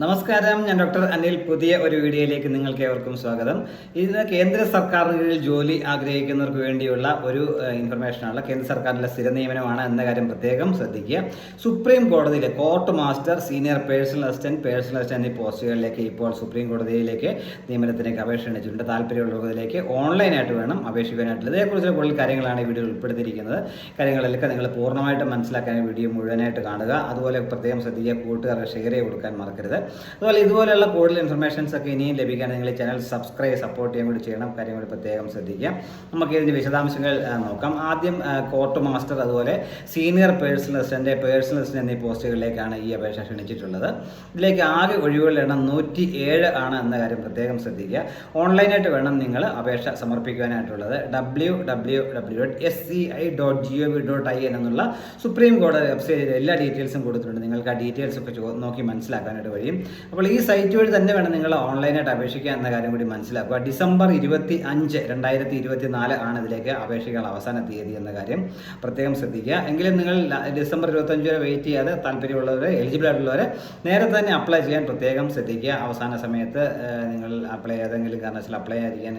നമസ്കാരം ഞാൻ ഡോക്ടർ അനിൽ. പുതിയ ഒരു വീഡിയോയിലേക്ക് നിങ്ങൾക്ക് ഏവർക്കും സ്വാഗതം. ഇന്ന് കേന്ദ്ര സർക്കാരുകളിൽ ജോലി ആഗ്രഹിക്കുന്നവർക്ക് വേണ്ടിയുള്ള ഒരു ഇൻഫർമേഷനാണ് കേന്ദ്ര സർക്കാരിന്റെ സ്ഥിര നിയമനമാണ് എന്ന കാര്യം പ്രത്യേകം ശ്രദ്ധിക്കുക. സുപ്രീം കോടതിയിലെ court master senior personal assistant personal assistant എന്നീ പോസ്റ്റുകളിലേക്ക് ഇപ്പോൾ സുപ്രീം കോടതിയിലേക്ക് നിയമനത്തിലേക്ക് അപേക്ഷ അണിച്ചിട്ടുണ്ട് താല്പര്യമുള്ളവരിലേക്ക് ഓൺലൈനായിട്ട് വേണം അപേക്ഷിക്കാനായിട്ടുള്ളത്. ഇതേക്കുറിച്ചുള്ള കൂടുതൽ കാര്യങ്ങളാണ് ഈ വീഡിയോയിൽ ഉൾപ്പെടുത്തിയിരിക്കുന്നത്. കാര്യങ്ങളിലൊക്കെ നിങ്ങൾ പൂർണമായിട്ട് മനസ്സിലാക്കാൻ വീഡിയോ മുഴുവനായിട്ട് കാണുക. അതുപോലെ പ്രത്യേകം ശ്രദ്ധിക്കുക. കൂട്ടുകാർക്ക് ഷെയർ ചെയ്ത് കൊടുക്കാൻ മറക്കരുത്. അതുപോലെ ഇതുപോലെയുള്ള കൂടുതൽ ഇൻഫർമേഷൻസ് ഒക്കെ ഇനിയും ലഭിക്കാൻ നിങ്ങൾ ചാനൽ സബ്സ്ക്രൈബ് സപ്പോർട്ട് ചെയ്യാൻ കൂടി ചെയ്യണം. കാര്യം കൂടി പ്രത്യേകം ശ്രദ്ധിക്കാം നമുക്ക് ഇതിന്റെ വിശദാംശങ്ങൾ നോക്കാം. ആദ്യം കോർട്ട് മാസ്റ്റർ അതുപോലെ senior personal assistant personal assistant എന്നീ പോസ്റ്റുകളിലേക്കാണ് ഈ അപേക്ഷ ക്ഷണിച്ചിട്ടുള്ളത്. ഇതിലേക്ക് ആകെ ഒഴിവുകളുടെ എണ്ണം നൂറ്റി ഏഴ് ആണ് എന്ന കാര്യം പ്രത്യേകം ശ്രദ്ധിക്കുക. ഓൺലൈനായിട്ട് വേണം നിങ്ങൾ അപേക്ഷ സമർപ്പിക്കുവാനായിട്ടുള്ളത്. W W W dot S C I dot G O V dot I എന്നുള്ള സുപ്രീം കോടതി വെബ്സൈറ്റിൽ എല്ലാ ഡീറ്റെയിൽസും കൊടുത്തിട്ടുണ്ട്. നിങ്ങൾക്ക് ആ ഡീറ്റെയിൽസ് ഒക്കെ നോക്കി മനസ്സിലാക്കാനായിട്ട് കഴിയും. അപ്പോൾ ഈ സൈറ്റ് വഴി തന്നെ വേണം നിങ്ങൾ ഓൺലൈനായിട്ട് അപേക്ഷിക്കുക എന്ന കാര്യം കൂടി മനസ്സിലാക്കുക. ഡിസംബർ ഇരുപത്തി അഞ്ച് രണ്ടായിരത്തി ഇരുപത്തി നാല് ആണ് ഇതിലേക്ക് അപേക്ഷകൾ അവസാന തീയതി എന്ന കാര്യം പ്രത്യേകം ശ്രദ്ധിക്കുക. എങ്കിലും നിങ്ങൾ ഡിസംബർ ഇരുപത്തഞ്ച് വരെ വെയിറ്റ് ചെയ്യാതെ താല്പര്യമുള്ളവർ എലിജിബിൾ ആയിട്ടുള്ളവർ നേരത്തെ തന്നെ അപ്ലൈ ചെയ്യാൻ പ്രത്യേകം ശ്രദ്ധിക്കുക. അവസാന സമയത്ത് നിങ്ങൾ അപ്ലൈ ഏതെങ്കിലും കാരണവശാൽ അപ്ലൈ ചെയ്യാൻ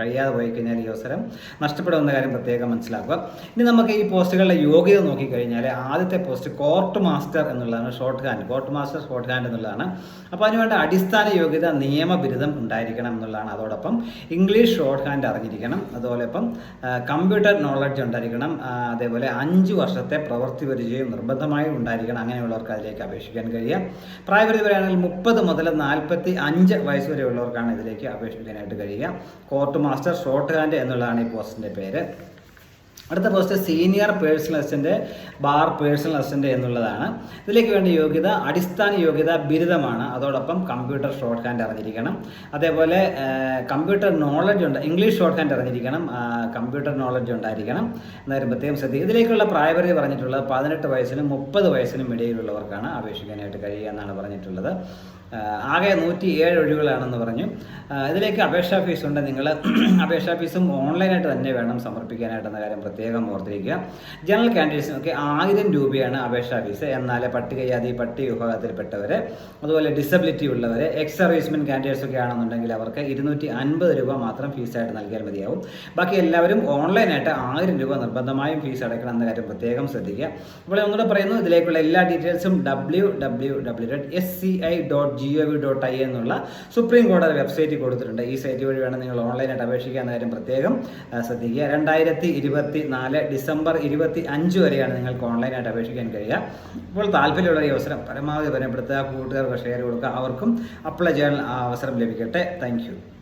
കഴിയാതെ പോയി കഴിഞ്ഞാൽ ഈ അവസരം നഷ്ടപ്പെടുമെന്ന കാര്യം പ്രത്യേകം മനസ്സിലാക്കുക. ഇനി നമുക്ക് ഈ പോസ്റ്റുകളുടെ യോഗ്യത നോക്കിക്കഴിഞ്ഞാൽ ആദ്യത്തെ പോസ്റ്റ് കോർട്ട് മാസ്റ്റർ എന്നുള്ളതാണ് shorthand court master shorthand എന്നുള്ളതാണ്. അപ്പോൾ അതിനുവേണ്ട അടിസ്ഥാന യോഗ്യത നിയമബിരുദം ഉണ്ടായിരിക്കണം എന്നുള്ളതാണ് അതോടൊപ്പം ഇംഗ്ലീഷ് ഷോർട്ട് ഹാൻഡ് അറിഞ്ഞിരിക്കണം. അതുപോലെ ഇപ്പം കമ്പ്യൂട്ടർ നോളജ് ഉണ്ടായിരിക്കണം. അതേപോലെ അഞ്ച് വർഷത്തെ പ്രവൃത്തി പരിചയം നിർബന്ധമായും ഉണ്ടായിരിക്കണം അങ്ങനെയുള്ളവർക്ക് അതിലേക്ക് അപേക്ഷിക്കാൻ കഴിയുക. പ്രായപരിധി പറയുകയാണെങ്കിൽ മുപ്പത് മുതൽ നാൽപ്പത്തി അഞ്ച് വയസ്സ് വരെയുള്ളവർക്കാണ് ഇതിലേക്ക് അപേക്ഷിക്കാനായിട്ട് കഴിയുക. കോർട്ട് മാസ്റ്റർ ഷോർട്ട് ഹാൻഡ് എന്നുള്ളതാണ് ഈ പോസ്റ്റിന്റെ പേര്. അടുത്ത post senior personal assistant bar personal assistant എന്നുള്ളതാണ്. ഇതിലേക്ക് വേണ്ട യോഗ്യത അടിസ്ഥാന യോഗ്യത ബിരുദമാണ്. അതോടൊപ്പം കമ്പ്യൂട്ടർ ഷോർട്ട് ഹാൻഡ് അറിഞ്ഞിരിക്കണം. അതേപോലെ കമ്പ്യൂട്ടർ നോളജ് ഉണ്ട്. ഇംഗ്ലീഷ് ഷോർട്ട് ഹാൻഡ് അറിഞ്ഞിരിക്കണം കമ്പ്യൂട്ടർ നോളജ് ഉണ്ടായിരിക്കണം. എന്നാലും പ്രത്യേകം ശ്രദ്ധിക്കുക ഇതിലേക്കുള്ള പ്രായപരിധി പറഞ്ഞിട്ടുള്ളത് പതിനെട്ട് വയസ്സിനും മുപ്പത് വയസ്സിനും ഇടയിലുള്ളവർക്കാണ് അപേക്ഷിക്കാനായിട്ട് കഴിയുക എന്നാണ് പറഞ്ഞിട്ടുള്ളത്. ആകെ നൂറ്റി ഏഴ് ഒഴിവുകളാണെന്ന് പറഞ്ഞു. ഇതിലേക്ക് അപേക്ഷാ ഫീസ് ഉണ്ട്. നിങ്ങൾ അപേക്ഷാ ഫീസും ഓൺലൈനായിട്ട് തന്നെ വേണം സമർപ്പിക്കാനായിട്ടെന്ന കാര്യം പ്രത്യേകം ഓർത്തിരിക്കുക. ജനറൽ കാൻഡിഡേറ്റ്സിനൊക്കെ ആയിരം രൂപയാണ് അപേക്ഷാ ഫീസ്. എന്നാൽ പട്ടികജാതി പട്ടിക വിഭാഗത്തിൽപ്പെട്ടവർ അതുപോലെ ഡിസബിലിറ്റി ഉള്ളവർ എക്സ് സർവീസ്മെൻ കാൻഡിഡേറ്റ്സ് ഒക്കെ ആണെന്നുണ്ടെങ്കിൽ അവർക്ക് ഇരുന്നൂറ്റി അൻപത് രൂപ മാത്രം ഫീസായിട്ട് നൽകിയാൽ മതിയാവും. ബാക്കി എല്ലാവരും ഓൺലൈനായിട്ട് ആയിരം രൂപ നിർബന്ധമായും ഫീസ് അടയ്ക്കണം എന്ന കാര്യം പ്രത്യേകം ശ്രദ്ധിക്കുക. അപ്പോൾ ഒന്നുകൂടെ പറയുന്നു. ഇതിലേക്കുള്ള എല്ലാ ഡീറ്റെയിൽസും W W W dot S C I dot G O V dot I എന്നുള്ള സുപ്രീം കോടതി വെബ്സൈറ്റിൽ കൊടുത്തിട്ടുണ്ട്. ഈ സൈറ്റ് വഴി വേണം നിങ്ങൾ ഓൺലൈനായിട്ട് അപേക്ഷിക്കാൻ. നേരം പ്രത്യേകം ശ്രദ്ധിക്കുക. രണ്ടായിരത്തി ഇരുപത്തി നാല് ഡിസംബർ ഇരുപത്തി അഞ്ച് വരെയാണ് നിങ്ങൾക്ക് ഓൺലൈനായിട്ട് അപേക്ഷിക്കാൻ കഴിയുക. ഇപ്പോൾ താല്പര്യമുള്ള ഈ അവസരം പരമാവധി പരമപ്പെടുത്തുക കൂട്ടുകാർക്ക് ഷെയർ കൊടുക്കുക. അവർക്കും അപ്ലൈ ചെയ്യാൻ അവസരം ലഭിക്കട്ടെ. താങ്ക്